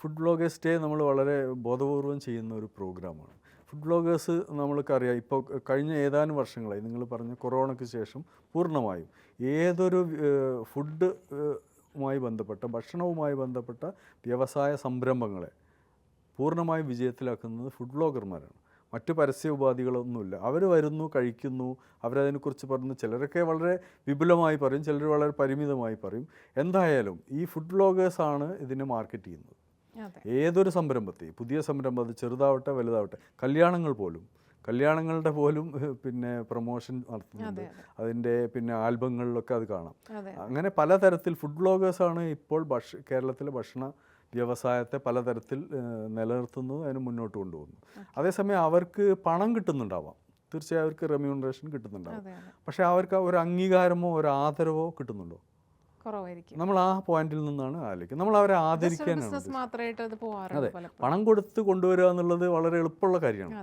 Food bloggers day നമ്മൾ വളരെ ബോധപൂർവം ചെയ്യുന്ന ഒരു പ്രോഗ്രാമാണ്. ഫുഡ് ബ്ലോഗേഴ്സ് നമ്മൾക്കറിയാം ഇപ്പോൾ കഴിഞ്ഞ ഏതാനും വർഷങ്ങളായി നിങ്ങൾ പറഞ്ഞ കൊറോണയ്ക്ക് ശേഷം പൂർണമായും ഏതൊരു ഫുഡ് മായി ബന്ധപ്പെട്ട ഭക്ഷണവുമായി ബന്ധപ്പെട്ട വ്യവസായ സംരംഭങ്ങളെ പൂർണമായും വിജയത്തിലാക്കുന്നത് ഫുഡ് ബ്ലോഗർമാരാണ്. മറ്റു പരസ്യ ഉപാധികളൊന്നുമില്ല. അവർ വരുന്നു കഴിക്കുന്നു അവരതിനെക്കുറിച്ച് പറയുന്നു. ചിലരൊക്കെ വളരെ വിപുലമായി പറയും ചിലർ വളരെ പരിമിതമായി പറയും. എന്തായാലും ഈ ഫുഡ് ബ്ലോഗേഴ്സാണ് ഇതിനെ മാർക്കറ്റ് ചെയ്യുന്നത്. ഏതൊരു സംരംഭത്തെയും പുതിയ സംരംഭം അത് ചെറുതാവട്ടെ വലുതാവട്ടെ കല്യാണങ്ങൾ പോലും കല്യാണങ്ങളുടെ പോലും പിന്നെ പ്രൊമോഷൻ നടത്തുന്നുണ്ട്. അതെ, അതിന്റെ പിന്നെ ആൽബങ്ങളിലൊക്കെ അത് കാണാം. അങ്ങനെ പലതരത്തിൽ ഫുഡ് ബ്ലോഗേഴ്സാണ് ഇപ്പോൾ ഭക്ഷ കേരളത്തിലെ ഭക്ഷണ വ്യവസായത്തെ പലതരത്തിൽ നിലനിർത്തുന്നു അതിന് മുന്നോട്ട് കൊണ്ടുപോകുന്നു. അതേസമയം അവർക്ക് പണം കിട്ടുന്നുണ്ടാവാം. തീർച്ചയായും അവർക്ക് റെമ്യൂണറേഷൻ കിട്ടുന്നുണ്ടാവും. പക്ഷേ അവർക്ക് ഒരു അംഗീകാരമോ ഒരു ആദരവോ കിട്ടുന്നുണ്ടോ? കുറവായിരിക്കും. നമ്മൾ ആ പോയിന്റിൽ നിന്നാണ് ആലോചിക്കുന്നത്. നമ്മൾ അവരെ ആദരിക്കാനാണ് അതെ പണം കൊടുത്ത് കൊണ്ടുവരിക എന്നുള്ളത് വളരെ എളുപ്പമുള്ള കാര്യമാണ്.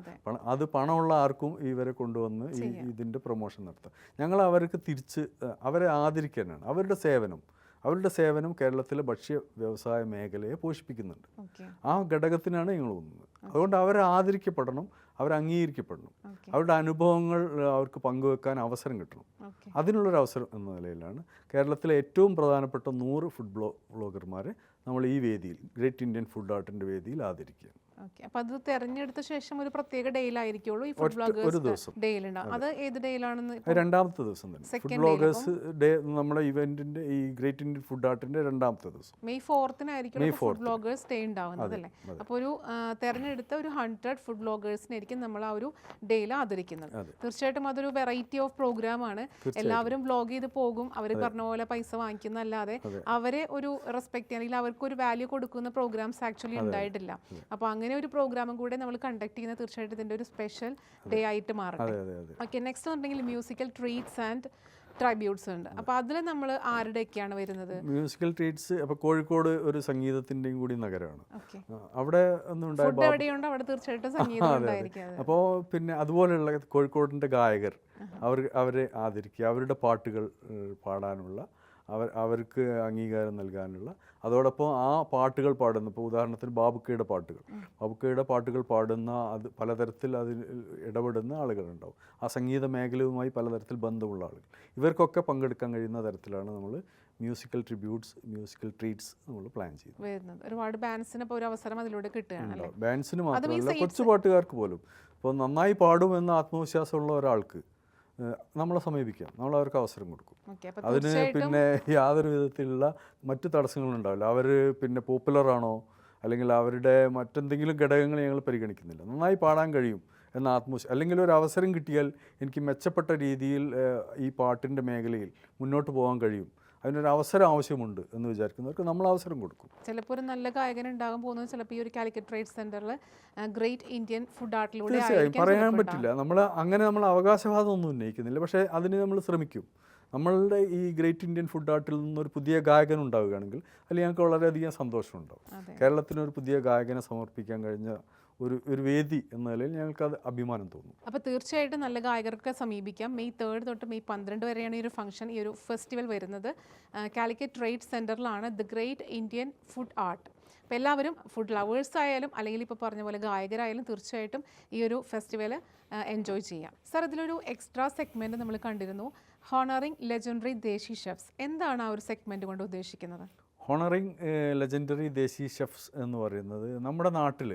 അത്. പണമുള്ള ആർക്കും ഇവരെ കൊണ്ടുവന്ന് ഈ ഇതിന്റെ പ്രൊമോഷൻ നടത്തുക ഞങ്ങൾ അവർക്ക് തിരിച്ച് അവരെ ആദരിക്കാനാണ്. അവരുടെ സേവനം അവരുടെ സേവനം കേരളത്തിലെ ഭക്ഷ്യ വ്യവസായ മേഖലയെ പോഷിപ്പിക്കുന്നുണ്ട്. ആ ഘടകത്തിനാണ് ഞങ്ങൾ ഒന്നുന്നത് അതുകൊണ്ട് അവരെ ആദരിക്കപ്പെടണം. അവർ അംഗീകരിക്കപ്പെടണം അവരുടെ അനുഭവങ്ങൾ അവർക്ക് പങ്കുവെക്കാൻ അവസരം കിട്ടണം. അതിനുള്ളൊരു അവസരം എന്ന നിലയിലാണ് കേരളത്തിലെ ഏറ്റവും പ്രധാനപ്പെട്ട നൂറ് ഫുഡ് ബ്ലോ ബ്ലോഗർമാരെ നമ്മൾ ഈ വേദിയിൽ ഗ്രേറ്റ് ഇന്ത്യൻ ഫുഡ് ആർട്ടിന്റെ വേദിയിൽ ആദരിക്കുക ഓക്കെ അപ്പൊ അത് തെരഞ്ഞെടുത്ത ശേഷം ഒരു പ്രത്യേക ഡേയിലായിരിക്കുള്ളൂ ഈ ഫുഡ് ബ്ലോഗേഴ്സ് ദിവസം. ഡേയിലുണ്ടാവും അത്. ഏത് ഡേയിലാണെന്ന് രണ്ടാമത്തെ ദിവസം തന്നെ. ഫുഡ് ബ്ലോഗേഴ്സ് ഡേ നമ്മുടെ ഇവന്റിന്റെ ഈ ഗ്രേറ്റ് ഇന്ത്യൻ ഫുഡ് ആർട്ടിന്റെ രണ്ടാമത്തെ ദിവസം. മെയ് ഫോർത്തിനായിരിക്കും ഫുഡ് ബ്ലോഗേഴ്സ് ഡേ ഉണ്ടാവുന്നത് അല്ലേ? അപ്പോൾ ഒരു തെരഞ്ഞെടുത്ത ഒരു ഹൺഡ്രഡ് ഫുഡ് ബ്ലോഗേഴ്സിനായിരിക്കും നമ്മൾ ആ ഒരു ഡേയിൽ ആദരിക്കുന്നത്. തീർച്ചയായിട്ടും അതൊരു വെറൈറ്റി ഓഫ് പ്രോഗ്രാം ആണ്. എല്ലാവരും ബ്ലോഗ് ചെയ്ത് പോകും. അവർ പറഞ്ഞ പോലെ പൈസ വാങ്ങിക്കുന്നല്ലാതെ അവരെ ഒരു റെസ്പെക്ട് അല്ലെങ്കിൽ അവർക്ക് ഒരു വാല്യൂ കൊടുക്കുന്ന പ്രോഗ്രാംസ് ആക്ച്വലി ഉണ്ടായിട്ടില്ല. അപ്പോൾ അങ്ങനെ ഒരു പ്രോഗ്രാമും കൂടെ നമ്മൾ കണ്ടക്ട് ചെയ്യുന്ന തീർച്ചയായിട്ടും ഇതിന്റെ ഒരു സ്പെഷ്യൽ ഡേ ആയിട്ട് മാറട്ടെ. അതെ ഓക്കെ നെക്സ്റ്റ് പറഞ്ഞെങ്കിൽ മ്യൂസിക്കൽ ട്രീറ്റ്സ് ആൻഡ് ട്രൈബ്യൂട്ട്സ് ഉണ്ട്. അപ്പോൾ അതിൽ നമ്മൾ ആരുടെയൊക്കെയാണ് വരുന്നത്? മ്യൂസിക്കൽ ട്രീറ്റ്സ് അപ്പോൾ കോഴിക്കോട് ഒരു സംഗീതത്തിന്റെയും കൂടി നഗരമാണ്. അവിടെ ഒന്നും അവിടെ തീർച്ചയായിട്ടും സംഗീതം അപ്പോൾ പിന്നെ അതുപോലെയുള്ള കോഴിക്കോടിന്റെ ഗായകർ അവർ അവരെ ആദരിക്കുക അവരുടെ പാട്ടുകൾ പാടാനുള്ള അവർ അവർക്ക് അംഗീകാരം നൽകാനുള്ള. അതോടൊപ്പം ആ പാട്ടുകൾ പാടുന്ന ഇപ്പോൾ ഉദാഹരണത്തിന് ബാബുക്കയുടെ പാട്ടുകൾ. ബാബുക്കയുടെ പാട്ടുകൾ പാടുന്ന അത് പലതരത്തിൽ അതിൽ ഇടപെടുന്ന ആളുകളുണ്ടാവും. ആ സംഗീത മേഖലയുമായി പലതരത്തിൽ ബന്ധമുള്ള ആളുകൾ. ഇവർക്കൊക്കെ പങ്കെടുക്കാൻ കഴിയുന്ന തരത്തിലാണ് നമ്മൾ മ്യൂസിക്കൽ ട്രിബ്യൂട്ട്സ് മ്യൂസിക്കൽ ട്രീറ്റ്സ് നമ്മൾ പ്ലാൻ ചെയ്യുന്നത്. വരുന്നത്. ഒരുപാട് ബാൻസിന് ഇപ്പോൾ ഒരു അവസരം അതിലൂടെ കിട്ടുകയാണ് അല്ലേ? ബാൻസിന് മാത്രമല്ല കൊച്ചു പാട്ടുകാർക്ക് പോലും. ഇപ്പോൾ നന്നായി പാടുമെന്ന ആത്മവിശ്വാസമുള്ള ഒരാൾക്ക് നമ്മളെ സമീപിക്കാം. നമ്മൾ അവർക്ക് അവസരം കൊടുക്കും. അതിന് പിന്നെ യാതൊരു വിധത്തിലുള്ള മറ്റു തടസ്സങ്ങളും ഉണ്ടാവില്ല. അവർ പിന്നെ പോപ്പുലർ ആണോ? അല്ലെങ്കിൽ അവരുടെ മറ്റെന്തെങ്കിലും ഘടകങ്ങൾ ഞങ്ങൾ പരിഗണിക്കുന്നില്ല. നന്നായി പാടാൻ കഴിയും എന്ന ആത്മവിശ്വാസം അല്ലെങ്കിൽ ഒരു അവസരം കിട്ടിയാൽ എനിക്ക് മെച്ചപ്പെട്ട രീതിയിൽ ഈ പാട്ടിന്റെ മേഖലയിൽ മുന്നോട്ട് പോകാൻ കഴിയും. അതിനൊരു അവസരം ആവശ്യമുണ്ട് എന്ന് വിചാരിക്കുന്നവർക്ക് നമ്മൾ അവസരം കൊടുക്കും. ചിലപ്പോൾ ഒരു നല്ല ഗായകൻ ഉണ്ടാകാൻ പോകുന്നത് ചിലപ്പോൾ ഈ ഒരു കാലിക്കറ്റ് ട്രേഡ് സെന്ററിൽ ഗ്രേറ്റ് ഇന്ത്യൻ ഫുഡ് ആർട്ടിലൂടെ തീർച്ചയായും. പറയാൻ പറ്റില്ല. നമ്മൾ അങ്ങനെ നമ്മൾ അവകാശവാദം ഒന്നും ഉന്നയിക്കുന്നില്ല. പക്ഷേ അതിന് നമ്മൾ ശ്രമിക്കും. നമ്മളുടെ ഈ ഗ്രേറ്റ് ഇന്ത്യൻ ഫുഡ് ആർട്ടിൽ നിന്നൊരു പുതിയ ഗായകൻ ഉണ്ടാവുകയാണെങ്കിൽ അതിൽ ഞങ്ങൾക്ക് വളരെയധികം സന്തോഷമുണ്ടാവും. കേരളത്തിന് ഒരു പുതിയ ഗായകനെ സമർപ്പിക്കാൻ കഴിഞ്ഞ ഒരു ഒരു വേദി എന്ന നിലയിൽ ഞങ്ങൾക്ക് അത് അഭിമാനം തോന്നുന്നു അപ്പോൾ തീർച്ചയായിട്ടും നല്ല ഗായകർക്ക് സമീപിക്കാം. മെയ് തേർഡ് തൊട്ട് മെയ് പന്ത്രണ്ട് വരെയാണ് ഈ ഒരു ഫംഗ്ഷൻ ഈ ഒരു ഫെസ്റ്റിവൽ വരുന്നത്. Calicut trade സെന്ററിലാണ് the great Indian food art അപ്പോൾ എല്ലാവരും ഫുഡ് ലവേഴ്സ് ആയാലും അല്ലെങ്കിൽ ഇപ്പോൾ പറഞ്ഞ പോലെ ഗായകരായാലും തീർച്ചയായിട്ടും ഈ ഒരു ഫെസ്റ്റിവൽ എൻജോയ് ചെയ്യാം. സർ ഇതിലൊരു എക്സ്ട്രാ സെഗ്മെന്റ് നമ്മൾ കണ്ടിരുന്നു. ഹോണറിങ് ലെജൻഡറി ദേശി ഷെഫ്സ് എന്താണ് ആ ഒരു സെഗ്മെന്റ് കൊണ്ട് ഉദ്ദേശിക്കുന്നത്? ഹോണറിങ് ലെജൻഡറി ദേശി ഷെഫ്സ് എന്ന് പറയുന്നത് നമ്മുടെ നാട്ടിൽ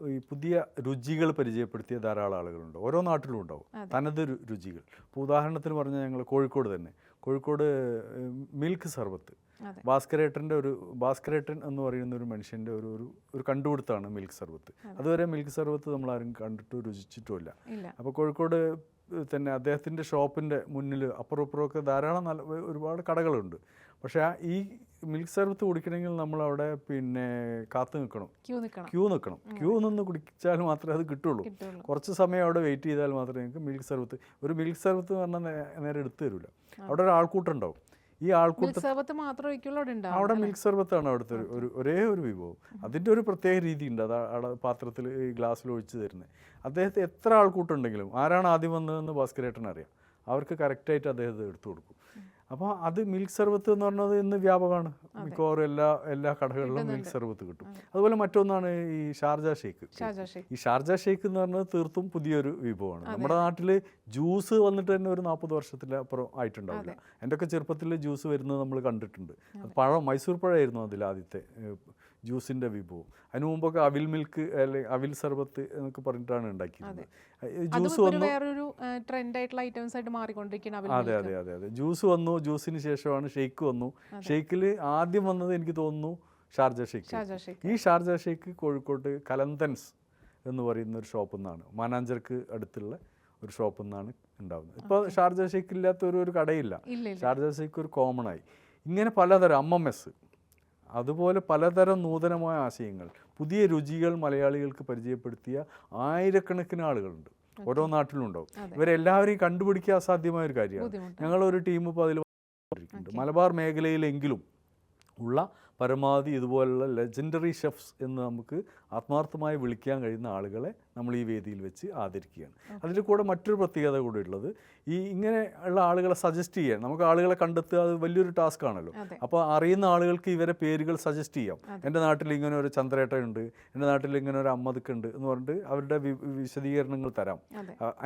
ഈ പുതിയ രുചികൾ പരിചയപ്പെടുത്തിയ ധാരാളം ആളുകളുണ്ട്. ഓരോ നാട്ടിലും ഉണ്ടാവും. തനത് രുചികൾ. ഇപ്പോൾ ഉദാഹരണത്തിന് പറഞ്ഞാൽ ഞങ്ങൾ കോഴിക്കോട് തന്നെ. കോഴിക്കോട് മിൽക്ക് സർബത്ത്. ഭാസ്കരേട്ടന്റെ ഒരു ഭാസ്കരേട്ടൻ എന്ന് പറയുന്ന ഒരു മനുഷ്യന്റെ ഒരു ഒരു ഒരു കണ്ടുപിടുത്തമാണ് മിൽക്ക് സർബത്ത് അതുവരെ മിൽക്ക് സർബത്ത് നമ്മളാരും കണ്ടിട്ടോ രുചിച്ചിട്ടുമില്ല. അപ്പോൾ കോഴിക്കോട് തന്നെ അദ്ദേഹത്തിന്റെ ഷോപ്പിന്റെ മുന്നിൽ അപ്പുറം ഇപ്പുറമൊക്കെ ധാരാളം നല്ല ഒരുപാട് കടകളുണ്ട്. പക്ഷേ ഈ മിൽക്ക് സർബത്ത് കുടിക്കണമെങ്കിൽ നമ്മൾ അവിടെ പിന്നെ കാത്തു നിൽക്കണം. ക്യൂ നിൽക്കണം. ക്യൂ നിൽക്കണം. ക്യൂ നിന്ന് കുടിച്ചാൽ മാത്രമേ അത് കിട്ടുള്ളൂ. കുറച്ച് സമയം അവിടെ വെയിറ്റ് ചെയ്താൽ മാത്രമേ നിങ്ങൾക്ക് മിൽക്ക് സർബത്ത് ഒരു മിൽക്ക് സർബത്ത് എന്ന് പറഞ്ഞാൽ നേരെ എടുത്തു തരില്ല അവിടെ ഒരു ആൾക്കൂട്ടം ഉണ്ടാവും ഈ ആൾക്കൂട്ടം അവിടെ മിൽക്ക് സർബത്താണ് അവിടുത്തെ ഒരു- ഒരു ഒരേ വിഭവം. അതിന്റെ ഒരു പ്രത്യേക രീതി ഉണ്ട് അത് അവിടെ പാത്രത്തിൽ ഈ ഗ്ലാസ്സിൽ ഒഴിച്ച് തരുന്നത്. അദ്ദേഹത്തെ എത്ര ആൾക്കൂട്ടുണ്ടെങ്കിലും ആരാണ് ആദ്യം വന്നതെന്ന് ഭാസ്കരേട്ടൻ അറിയാം അവർക്ക് കറക്റ്റായിട്ട് അദ്ദേഹത്തെ എടുത്തു കൊടുക്കും. അപ്പോൾ അത് മിൽക്ക് സർബത്ത് എന്ന് പറഞ്ഞത് ഇന്ന് വ്യാപകമാണ്. മിക്കവാറും എല്ലാ എല്ലാ കടകളിലും മിൽക്ക് സർബത്ത് കിട്ടും. അതുപോലെ മറ്റൊന്നാണ് ഈ ഷാർജ ഷേക്ക്. ഈ ഷാർജ ഷേക്ക് എന്ന് പറഞ്ഞത് തീർത്തും പുതിയൊരു വിഭവമാണ്. നമ്മുടെ നാട്ടിൽ ജ്യൂസ് വന്നിട്ട് തന്നെ ഒരു നാൽപ്പത് വർഷത്തിലപ്പുറം ആയിട്ടുണ്ടാവില്ല. എന്റെ ഒക്കെ ചെറുപ്പത്തിൽ ജ്യൂസ് വരുന്നത് നമ്മൾ കണ്ടിട്ടുണ്ട്. പഴം മൈസൂർ പഴമായിരുന്നു അതിൽ ആദ്യത്തെ ജ്യൂസിന്റെ വിഭവം. അതിന് മുമ്പൊക്കെ അവിൽ മിൽക്ക് അല്ലെങ്കിൽ അവിൽ സർബത്ത് എന്നൊക്കെ പറഞ്ഞിട്ടാണ് ഉണ്ടാക്കിയിരുന്നത്. ജ്യൂസ് വന്നു വേറൊരു ട്രെൻഡ് ആയിട്ടുള്ള ഐറ്റംസ് ആയിട്ട് മാറിക്കൊണ്ടിരിക്കുന്നത് അതെ അതെ അതെ അതെ. ജ്യൂസ് വന്നു ജ്യൂസിന് ശേഷമാണ് ഷെയ്ക്ക് വന്നു. ഷെയ്ക്കിൽ ആദ്യം വന്നത് എനിക്ക് തോന്നുന്നു ഷാർജ ഷെയ്ക്ക് ഈ ഷാർജ ഷെയ്ക്ക് കോഴിക്കോട്ട് കലന്തൻസ് എന്ന് പറയുന്ന ഒരു ഷോപ്പിൽ നിന്നാണ് മാനാഞ്ചർക്ക് അടുത്തുള്ള ഒരു ഷോപ്പിൽ നിന്നാണ് ഉണ്ടാവുന്നത്. ഇപ്പോൾ ഷാർജ ഷെയ്ക്ക് ഇല്ലാത്ത ഒരു ഒരു കടയില്ല. ഷാർജ ഷെയ്ക്ക് ഒരു കോമൺ ആയി. ഇങ്ങനെ പലതരം അമ്മമെസ് അതുപോലെ പലതരം നൂതനമായ ആശയങ്ങൾ പുതിയ രുചികൾ മലയാളികൾക്ക് പരിചയപ്പെടുത്തിയ ആയിരക്കണക്കിന് ആളുകളുണ്ട്. ഓരോ നാട്ടിലും ഉണ്ടാവും ഇവരെല്ലാവരെയും കണ്ടുപിടിക്കാൻ അസാധ്യമായ ഒരു കാര്യമാണ്. ഞങ്ങളൊരു ടീം ഇപ്പോൾ അതിൽ മലബാർ മേഖലയിലെങ്കിലും ഉള്ള പരമാവധി ഇതുപോലുള്ള ലെജൻഡറി ഷെഫ്സ് എന്ന് നമുക്ക് ആത്മാർത്ഥമായി വിളിക്കാൻ കഴിയുന്ന ആളുകളെ നമ്മൾ ഈ വേദിയിൽ വെച്ച് ആദരിക്കുകയാണ്. അതിൽ കൂടെ മറ്റൊരു പ്രത്യേകത കൂടെ ഉള്ളത് ഈ ഇങ്ങനെ ഉള്ള ആളുകളെ സജസ്റ്റ് ചെയ്യാൻ നമുക്ക് ആളുകളെ കണ്ടെത്തുക അത് വലിയൊരു ടാസ്ക് ആണല്ലോ. അപ്പോൾ അറിയുന്ന ആളുകൾക്ക് ഇവരെ പേരുകൾ സജസ്റ്റ് ചെയ്യാം. എന്റെ നാട്ടിൽ ഇങ്ങനെ ഒരു ചന്ദ്രേട്ടനുണ്ട് എന്റെ നാട്ടിൽ ഇങ്ങനെ ഒരു അമ്മതുക്കുണ്ട് എന്ന് പറഞ്ഞിട്ട് അവരുടെ വിശദീകരണങ്ങൾ തരാം.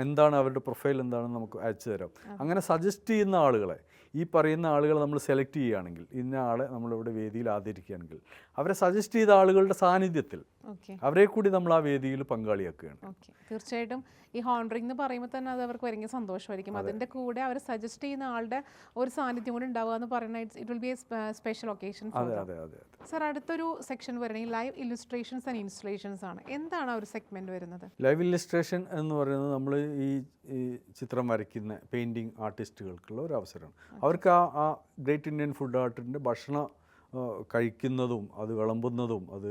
എന്താണ് അവരുടെ പ്രൊഫൈൽ എന്താണെന്ന് നമുക്ക് അയച്ചു തരാം. അങ്ങനെ സജസ്റ്റ് ചെയ്യുന്ന ആളുകളെ ഈ പറയുന്ന ആളുകളെ നമ്മൾ സെലക്ട് ചെയ്യുകയാണെങ്കിൽ ഇന്ന ആളെ നമ്മളിവിടെ വേദിയിൽ ആദരിക്കുകയാണെങ്കിൽ അവരെ സജസ്റ്റ് ചെയ്ത ആളുകളുടെ സാന്നിധ്യത്തിൽ അവരെ കൂടി നമ്മൾ ആ വേദിയിൽ പങ്കാളിയാക്കുകയാണ്. തീർച്ചയായിട്ടും ഈ ഹോണ്ടറിംഗ് എന്ന് പറയുമ്പോൾ തന്നെ അത് അവർക്ക് ഭയങ്കര സന്തോഷമായിരിക്കും. അതിന്റെ കൂടെ അവർ സജസ്റ്റ് ചെയ്യുന്ന ആളുടെ ഒരു സാന്നിധ്യം കൂടി ഉണ്ടാവുക എന്ന് പറയുന്ന it will be a special occasion അതെ അതെ സർ അടുത്തൊരു സെക്ഷൻ വരണമെങ്കിൽ ലൈവ് ഇല്ലുസ്ട്രേഷൻസ് ആൻഡ് ഇൻസ്റ്റലേഷൻസ് ആണ്. എന്താണ് ആ ഒരു സെഗ്മെന്റ് വരുന്നത്? ലൈവ് ഇല്ലസ്ട്രേഷൻ എന്ന് പറയുന്നത് നമ്മൾ ഈ ഈ ചിത്രം വരയ്ക്കുന്ന പെയിന്റിങ് ആർട്ടിസ്റ്റുകൾക്കുള്ള ഒരു അവസരമാണ്. അവർക്ക് ആ ആ ഗ്രേറ്റ് ഇന്ത്യൻ ഫുഡ് ആർട്ടിന്റെ ഭക്ഷണം കഴിക്കുന്നതും അത് വിളമ്പുന്നതും അത്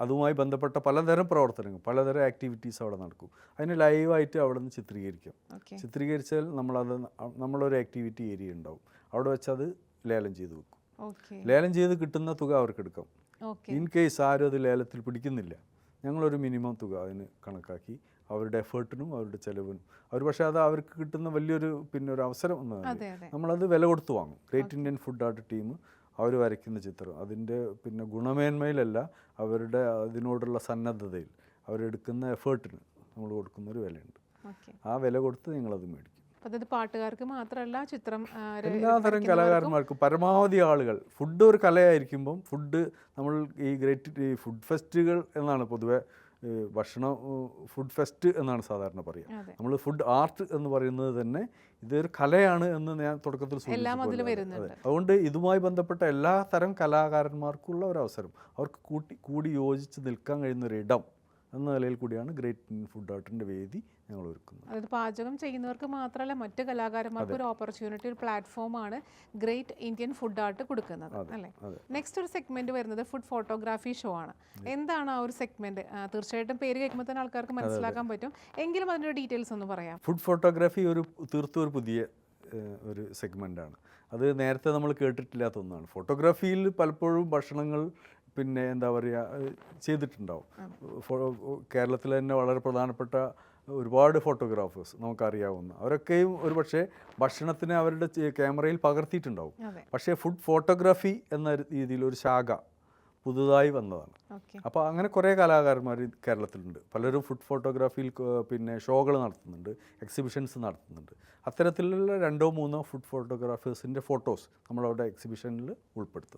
അതുമായി ബന്ധപ്പെട്ട പലതരം പ്രവർത്തനങ്ങൾ പലതരം ആക്ടിവിറ്റീസ് അവിടെ നടക്കും. അതിന് ലൈവായിട്ട് അവിടെ നിന്ന് ചിത്രീകരിക്കാം. ചിത്രീകരിച്ചാൽ നമ്മളത് നമ്മളൊരു ആക്ടിവിറ്റി ഏരിയ ഉണ്ടാവും. അവിടെ വെച്ച് അത് ലേലം ചെയ്ത് വെക്കും. ലേലം ചെയ്ത് കിട്ടുന്ന തുക അവർക്ക് എടുക്കാം. ഇൻ കേസ് ആരും അത് ലേലത്തിൽ പിടിക്കുന്നില്ല ഞങ്ങളൊരു മിനിമം തുക അതിന് കണക്കാക്കി അവരുടെ എഫേർട്ടിനും അവരുടെ ചെലവിനും. അവർ പക്ഷേ അത് അവർക്ക് കിട്ടുന്ന വലിയൊരു പിന്നെ ഒരു അവസരം എന്നതാണ് നമ്മളത് വില കൊടുത്ത് വാങ്ങും. Great Indian food art team അവർ വരയ്ക്കുന്ന ചിത്രം. അതിന്റെ പിന്നെ ഗുണമേന്മയിലല്ല അവരുടെ അതിനോടുള്ള സന്നദ്ധതയിൽ അവരെടുക്കുന്ന എഫേർട്ടിന് നമ്മൾ കൊടുക്കുന്ന ഒരു വിലയുണ്ട് ആ വില കൊടുത്ത് നിങ്ങളത് മേടിക്കും. അതായത് പാട്ടുകാർക്ക് മാത്രമല്ല ചിത്രം എല്ലാതരം കലാകാരന്മാർക്കും പരമാവധി ആളുകൾ. ഫുഡ് ഒരു കലയായിരിക്കുമ്പം ഫുഡ് നമ്മൾ ഈ ഗ്രേറ്റ് ഈ ഫുഡ് ഫെസ്റ്റുകൾ എന്നാണ് പൊതുവെ ഭക്ഷണം ഫുഡ് ഫെസ്റ്റ് എന്നാണ് സാധാരണ പറയുക നമ്മൾ ഫുഡ് ആർട്ട് എന്ന് പറയുന്നത് തന്നെ ഇതൊരു കലയാണ് എന്ന് ഞാൻ തുടക്കത്തിൽ. അതുകൊണ്ട് ഇതുമായി ബന്ധപ്പെട്ട എല്ലാ തരം കലാകാരന്മാർക്കുള്ള ഒരു അവസരം. അവർക്ക് കൂട്ടി കൂടി യോജിച്ച് നിൽക്കാൻ കഴിയുന്ന ഒരു ഇടം എന്ന നിലയിൽ കൂടിയാണ് ഗ്രേറ്റ് ഇന്ത്യൻ ഫുഡ് ആർട്ടിന്റെ വേദി ഞങ്ങൾ ഒരുക്കുന്നത്. അതായത് പാചകം ചെയ്യുന്നവർക്ക് മാത്രമല്ല മറ്റ് കലാകാരന്മാർക്ക് ഒരു ഓപ്പർച്യൂണിറ്റി ഒരു പ്ലാറ്റ്ഫോമാണ് ഗ്രേറ്റ് ഇന്ത്യൻ ഫുഡ് ആർട്ട് കൊടുക്കുന്നത് അല്ലേ? നെക്സ്റ്റ് ഒരു സെഗ്മെന്റ് വരുന്നത് ഫുഡ് ഫോട്ടോഗ്രാഫി ഷോ ആണ്. എന്താണ് ആ ഒരു സെഗ്മെന്റ് തീർച്ചയായിട്ടും പേര് കേൾക്കുമ്പോൾ തന്നെ ആൾക്കാർക്ക് മനസ്സിലാക്കാൻ പറ്റും. എങ്കിലും അതിന്റെ ഡീറ്റെയിൽസ് ഒന്ന് പറയാം. ഫുഡ് ഫോട്ടോഗ്രാഫി ഒരു തീർത്തും ഒരു പുതിയ ഒരു ആണ്. അത് നേരത്തെ നമ്മൾ കേട്ടിട്ടില്ലാത്ത ഒന്നാണ്. ഫോട്ടോഗ്രാഫിയിൽ പലപ്പോഴും ഭക്ഷണങ്ങൾ പിന്നെ എന്താ പറയുക ചെയ്തിട്ടുണ്ടാവും. കേരളത്തിൽ തന്നെ വളരെ പ്രധാനപ്പെട്ട ഒരുപാട് ഫോട്ടോഗ്രാഫേഴ്സ് നമുക്കറിയാവുന്ന അവരൊക്കെയും ഒരുപക്ഷെ ഭക്ഷണത്തിന് അവരുടെ ക്യാമറയിൽ പകർത്തിയിട്ടുണ്ടാവും. പക്ഷേ ഫുഡ് ഫോട്ടോഗ്രാഫി എന്ന രീതിയിൽ ഒരു ശാഖ പുതുതായി വന്നതാണ്. അപ്പോൾ അങ്ങനെ കുറേ കലാകാരന്മാർ കേരളത്തിലുണ്ട്. പലരും ഫുഡ് ഫോട്ടോഗ്രാഫിയിൽ പിന്നെ ഷോകൾ നടത്തുന്നുണ്ട് എക്സിബിഷൻസ് നടത്തുന്നുണ്ട്. അത്തരത്തിലുള്ള രണ്ടോ മൂന്നോ ഫുഡ് ഫോട്ടോഗ്രാഫേഴ്സിന്റെ ഫോട്ടോസ് നമ്മളവിടെ എക്സിബിഷനിൽ ഉൾപ്പെടുത്തും